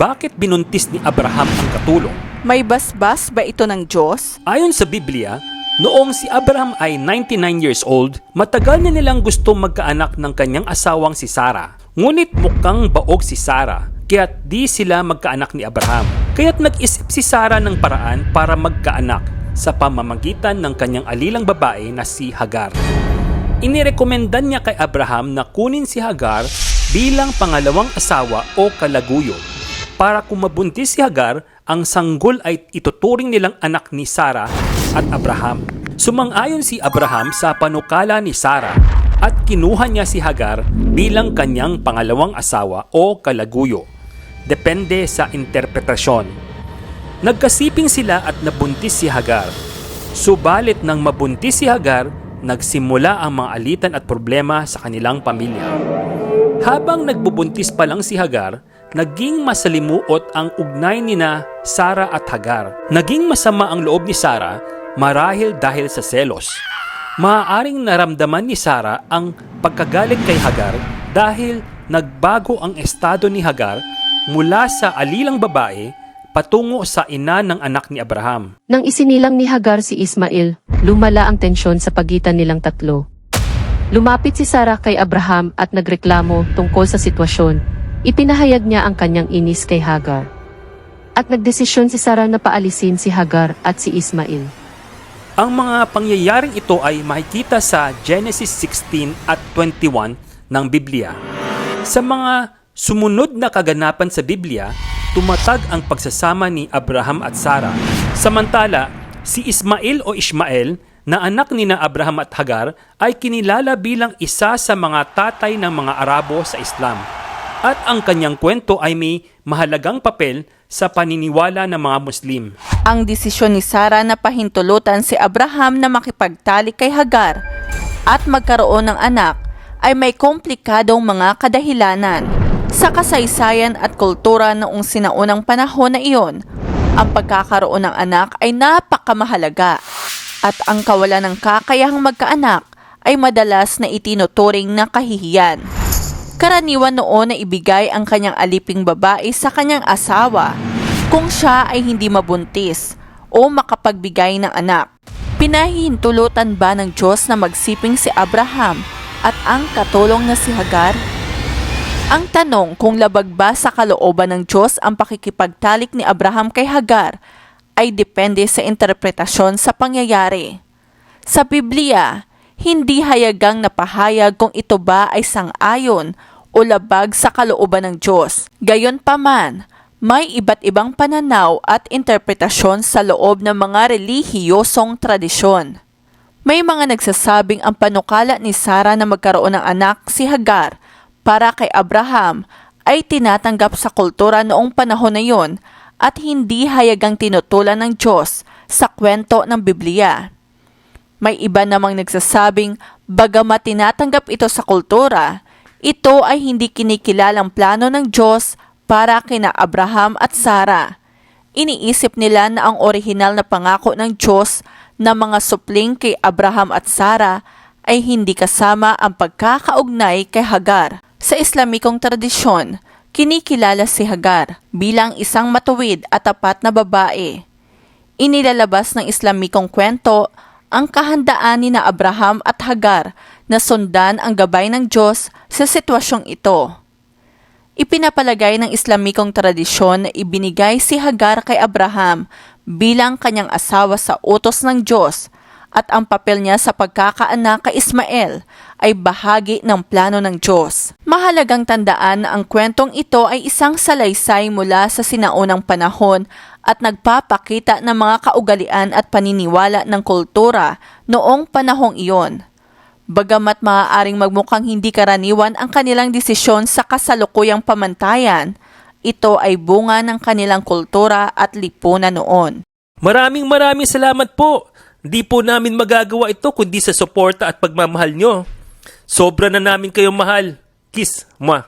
Bakit binuntis ni Abraham ang katulong? May basbas ba ito ng Diyos? Ayon sa Biblia, noong si Abraham ay 99 years old, matagal na nilang gusto magkaanak ng kanyang asawang si Sarah. Ngunit mukhang baog si Sarah, kaya't di sila magkaanak ni Abraham. Kaya't nag-isip si Sarah ng paraan para magkaanak sa pamamagitan ng kanyang alilang babae na si Hagar. Inirekomendan niya kay Abraham na kunin si Hagar bilang pangalawang asawa o kalaguyo para kung mabuntis si Hagar, ang sanggol ay ituturing nilang anak ni Sarah at Abraham. Sumang-ayon si Abraham sa panukala ni Sarah at kinuha niya si Hagar bilang kanyang pangalawang asawa o kalaguyo. Depende sa interpretasyon. Nagkasiping sila at nabuntis si Hagar. Subalit nang mabuntis si Hagar, nagsimula ang mga alitan at problema sa kanilang pamilya. Habang nagbubuntis pa lang si Hagar, naging masalimuot ang ugnay ni na Sara at Hagar. Naging masama ang loob ni Sara marahil dahil sa selos. Maaaring naramdaman ni Sara ang pagkagalit kay Hagar dahil nagbago ang estado ni Hagar mula sa alilang babae patungo sa ina ng anak ni Abraham. Nang isinilang ni Hagar si Ismail, lumala ang tensyon sa pagitan nilang tatlo. Lumapit si Sarah kay Abraham at nagreklamo tungkol sa sitwasyon. Ipinahayag niya ang kanyang inis kay Hagar. At nagdesisyon si Sarah na paalisin si Hagar at si Ismail. Ang mga pangyayaring ito ay makikita sa Genesis 16 at 21 ng Biblia. Sa mga sumunod na kaganapan sa Biblia, tumatag ang pagsasama ni Abraham at Sarah. Samantala, si Ismael o Ishmael na anak ni na Abraham at Hagar ay kinilala bilang isa sa mga tatay ng mga Arabo sa Islam. At ang kanyang kwento ay may mahalagang papel sa paniniwala ng mga Muslim. Ang desisyon ni Sarah na pahintulutan si Abraham na makipagtalik kay Hagar at magkaroon ng anak ay may komplikadong mga kadahilanan. Sa kasaysayan at kultura noong sinaunang panahon na iyon, ang pagkakaroon ng anak ay napakamahalaga at ang kawalan ng kakayahang magkaanak ay madalas na itinuturing na kahihiyan. Karaniwan noon na ibigay ang kanyang aliping babae sa kanyang asawa kung siya ay hindi mabuntis o makapagbigay ng anak. Pinahihintulutan ba ng Diyos na magsiping si Abraham at ang katulong na si Hagar? Ang tanong kung labag ba sa kalooban ng Diyos ang pakikipagtalik ni Abraham kay Hagar ay depende sa interpretasyon sa pangyayari. Sa Biblia, hindi hayagang napahayag kung ito ba ay sang-ayon o labag sa kalooban ng Diyos. Gayon pa man, may iba't ibang pananaw at interpretasyon sa loob ng mga relihiyosong tradisyon. May mga nagsasabing ang panukala ni Sarah na magkaroon ng anak si Hagar para kay Abraham ay tinatanggap sa kultura noong panahon na yon at hindi hayagang tinutulan ng Diyos sa kwento ng Biblia. May iba namang nagsasabing bagamat tinatanggap ito sa kultura, ito ay hindi kinikilalang plano ng Diyos para kina Abraham at Sarah. Iniisip nila na ang orihinal na pangako ng Diyos na mga supling kay Abraham at Sarah ay hindi kasama ang pagkakaugnay kay Hagar. Sa Islamikong tradisyon, kinikilala si Hagar bilang isang matuwid at tapat na babae. Inilalabas ng Islamikong kwento ang kahandaan ni na Abraham at Hagar na sundan ang gabay ng Diyos sa sitwasyong ito. Ipinapalagay ng Islamikong tradisyon na ibinigay si Hagar kay Abraham bilang kanyang asawa sa utos ng Diyos at ang papel niya sa pagkakaanak kay Ismael ay bahagi ng plano ng Diyos. Mahalagang tandaan na ang kwentong ito ay isang salaysay mula sa sinaunang panahon at nagpapakita ng mga kaugalian at paniniwala ng kultura noong panahong iyon. Bagamat maaaring magmukhang hindi karaniwan ang kanilang desisyon sa kasalukuyang pamantayan, ito ay bunga ng kanilang kultura at lipunan noon. Maraming maraming salamat po. Di po namin magagawa ito kundi sa suporta at pagmamahal nyo. Sobra na namin kayong mahal. Kiss, ma.